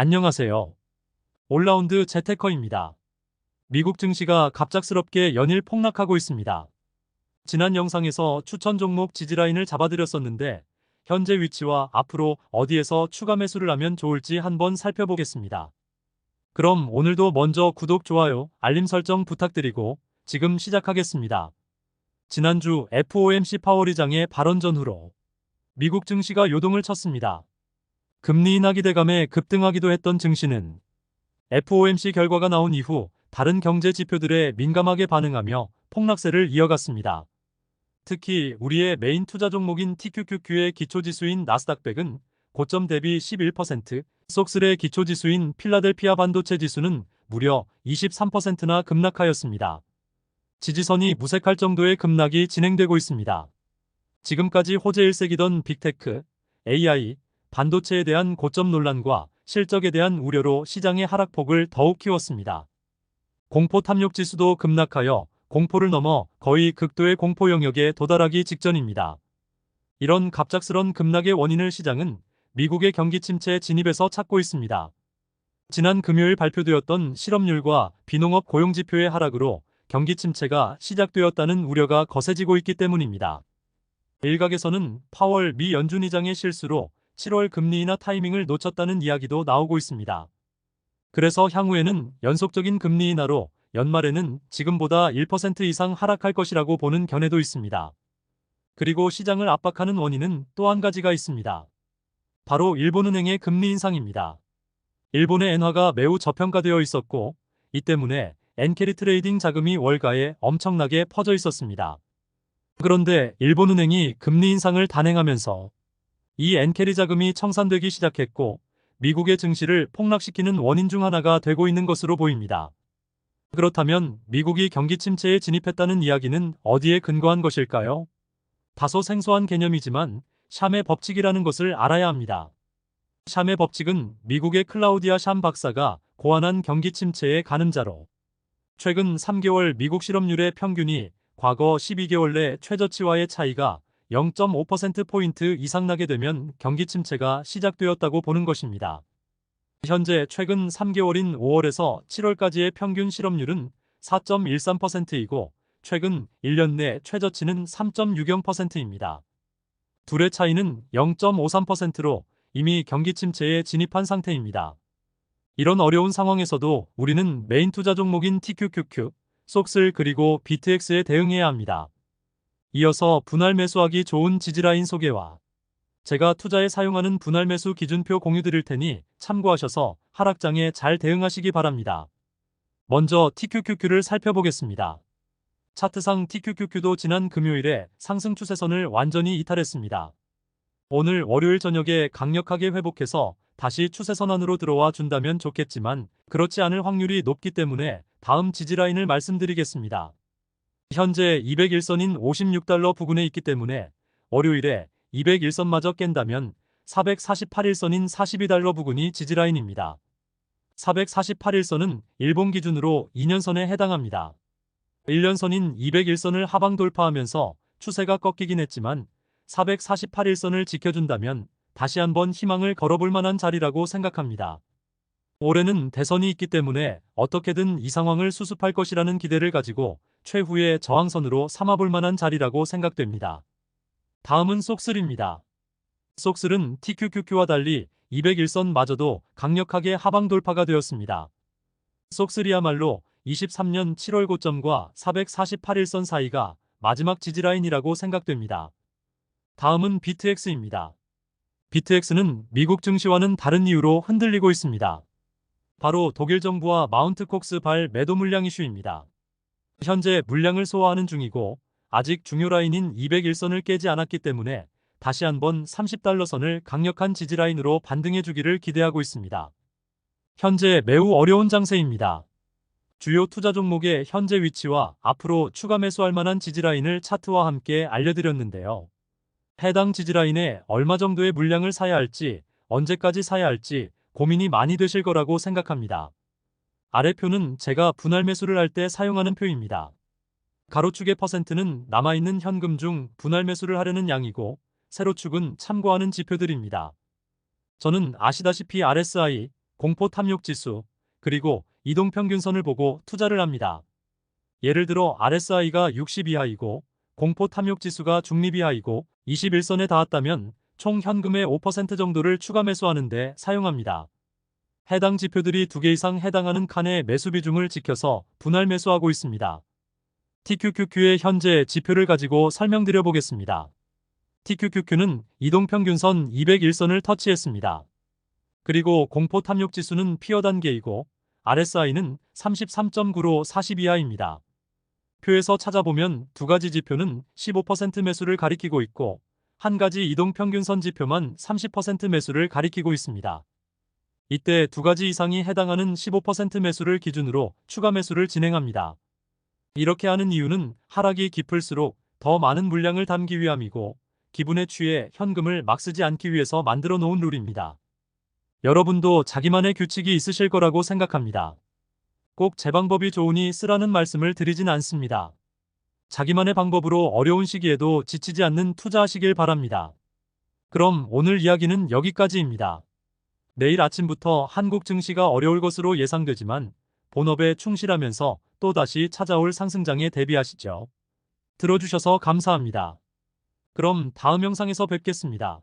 안녕하세요. 올라운드 재테커입니다. 미국 증시가 갑작스럽게 연일 폭락하고 있습니다. 지난 영상에서 추천 종목 지지라인을 잡아드렸었는데 현재 위치와 앞으로 어디에서 추가 매수를 하면 좋을지 한번 살펴보겠습니다. 그럼 오늘도 먼저 구독, 좋아요, 알림 설정 부탁드리고 지금 시작하겠습니다. 지난주 FOMC 파월의장의 발언 전후로 미국 증시가 요동을 쳤습니다. 금리 인하 기대감에 급등하기도 했던 증시는 FOMC 결과가 나온 이후 다른 경제 지표들에 민감하게 반응하며 폭락세를 이어갔습니다. 특히 우리의 메인 투자 종목인 TQQQ의 기초지수인 나스닥백은 고점 대비 11%, 속슬의 기초지수인 필라델피아 반도체 지수는 무려 23%나 급락하였습니다. 지지선이 무색할 정도의 급락이 진행되고 있습니다. 지금까지 호재 일색이던 빅테크, AI, 반도체에 대한 고점 논란과 실적에 대한 우려로 시장의 하락폭을 더욱 키웠습니다. 공포 탐욕 지수도 급락하여 공포를 넘어 거의 극도의 공포 영역에 도달하기 직전입니다. 이런 갑작스런 급락의 원인을 시장은 미국의 경기 침체에 진입해서 찾고 있습니다. 지난 금요일 발표되었던 실업률과 비농업 고용 지표의 하락으로 경기 침체가 시작되었다는 우려가 거세지고 있기 때문입니다. 일각에서는 파월 미 연준의장의 실수로 7월 금리 인하 타이밍을 놓쳤다는 이야기도 나오고 있습니다. 그래서 향후에는 연속적인 금리 인하로 연말에는 지금보다 1% 이상 하락할 것이라고 보는 견해도 있습니다. 그리고 시장을 압박하는 원인은 또 한 가지가 있습니다. 바로 일본은행의 금리 인상입니다. 일본의 엔화가 매우 저평가되어 있었고 이 때문에 엔캐리 트레이딩 자금이 월가에 엄청나게 퍼져 있었습니다. 그런데 일본은행이 금리 인상을 단행하면서 이 엔캐리 자금이 청산되기 시작했고 미국의 증시를 폭락시키는 원인 중 하나가 되고 있는 것으로 보입니다. 그렇다면 미국이 경기 침체에 진입했다는 이야기는 어디에 근거한 것일까요? 다소 생소한 개념이지만 샴의 법칙이라는 것을 알아야 합니다. 샴의 법칙은 미국의 클라우디아 샴 박사가 고안한 경기 침체의 가늠자로 최근 3개월 미국 실업률의 평균이 과거 12개월 내 최저치와의 차이가 0.5%포인트 이상 나게 되면 경기 침체가 시작되었다고 보는 것입니다. 현재 최근 3개월인 5월에서 7월까지의 평균 실업률은 4.13%이고 최근 1년 내 최저치는 3.60%입니다. 둘의 차이는 0.53%로 이미 경기 침체에 진입한 상태입니다. 이런 어려운 상황에서도 우리는 메인 투자 종목인 TQQQ, 속슬 그리고 비트X에 대응해야 합니다. 이어서 분할 매수하기 좋은 지지라인 소개와 제가 투자에 사용하는 분할 매수 기준표 공유 드릴 테니 참고하셔서 하락장에 잘 대응하시기 바랍니다. 먼저 TQQQ를 살펴보겠습니다. 차트상 TQQQ도 지난 금요일에 상승 추세선을 완전히 이탈했습니다. 오늘 월요일 저녁에 강력하게 회복해서 다시 추세선 안으로 들어와 준다면 좋겠지만 그렇지 않을 확률이 높기 때문에 다음 지지라인을 말씀드리겠습니다. 현재 201선인 56달러 부근에 있기 때문에 월요일에 201선마저 깬다면 448일선인 42달러 부근이 지지라인입니다. 448일선은 일본 기준으로 2년선에 해당합니다. 1년선인 201선을 하방 돌파하면서 추세가 꺾이긴 했지만 448일선을 지켜준다면 다시 한번 희망을 걸어볼 만한 자리라고 생각합니다. 올해는 대선이 있기 때문에 어떻게든 이 상황을 수습할 것이라는 기대를 가지고 최후의 저항선으로 삼아볼 만한 자리라고 생각됩니다. 다음은 속슬입니다. 속슬은 TQQQ와 달리 201선마저도 강력하게 하방 돌파가 되었습니다. 속슬이야말로 23년 7월 고점과 448일선 사이가 마지막 지지라인이라고 생각됩니다. 다음은 비트X입니다. 비트X는 미국 증시와는 다른 이유로 흔들리고 있습니다. 바로 독일 정부와 마운트 콕스 발 매도 물량 이슈입니다. 현재 물량을 소화하는 중이고 아직 중요 라인인 201선을 깨지 않았기 때문에 다시 한번 30달러 선을 강력한 지지 라인으로 반등해 주기를 기대하고 있습니다. 현재 매우 어려운 장세입니다. 주요 투자 종목의 현재 위치와 앞으로 추가 매수할 만한 지지 라인을 차트와 함께 알려드렸는데요. 해당 지지 라인에 얼마 정도의 물량을 사야 할지, 언제까지 사야 할지 고민이 많이 되실 거라고 생각합니다. 아래 표는 제가 분할 매수를 할 때 사용하는 표입니다. 가로축의 퍼센트는 남아있는 현금 중 분할 매수를 하려는 양이고, 세로축은 참고하는 지표들입니다. 저는 아시다시피 RSI, 공포 탐욕 지수, 그리고 이동 평균선을 보고 투자를 합니다. 예를 들어 RSI가 60 이하이고 공포 탐욕 지수가 중립 이하이고 21선에 닿았다면 총 현금의 5% 정도를 추가 매수하는데 사용합니다. 해당 지표들이 두 개 이상 해당하는 칸의 매수 비중을 지켜서 분할 매수하고 있습니다. TQQQ의 현재 지표를 가지고 설명드려 보겠습니다. TQQQ는 이동평균선 201선을 터치했습니다. 그리고 공포 탐욕 지수는 피어 단계이고 RSI는 33.9로 40 이하입니다. 표에서 찾아보면 두 가지 지표는 15% 매수를 가리키고 있고 한 가지 이동평균선 지표만 30% 매수를 가리키고 있습니다. 이때 두 가지 이상이 해당하는 15% 매수를 기준으로 추가 매수를 진행합니다. 이렇게 하는 이유는 하락이 깊을수록 더 많은 물량을 담기 위함이고 기분에 취해 현금을 막 쓰지 않기 위해서 만들어 놓은 룰입니다. 여러분도 자기만의 규칙이 있으실 거라고 생각합니다. 꼭 제 방법이 좋으니 쓰라는 말씀을 드리진 않습니다. 자기만의 방법으로 어려운 시기에도 지치지 않는 투자하시길 바랍니다. 그럼 오늘 이야기는 여기까지입니다. 내일 아침부터 한국 증시가 어려울 것으로 예상되지만 본업에 충실하면서 또다시 찾아올 상승장에 대비하시죠. 들어주셔서 감사합니다. 그럼 다음 영상에서 뵙겠습니다.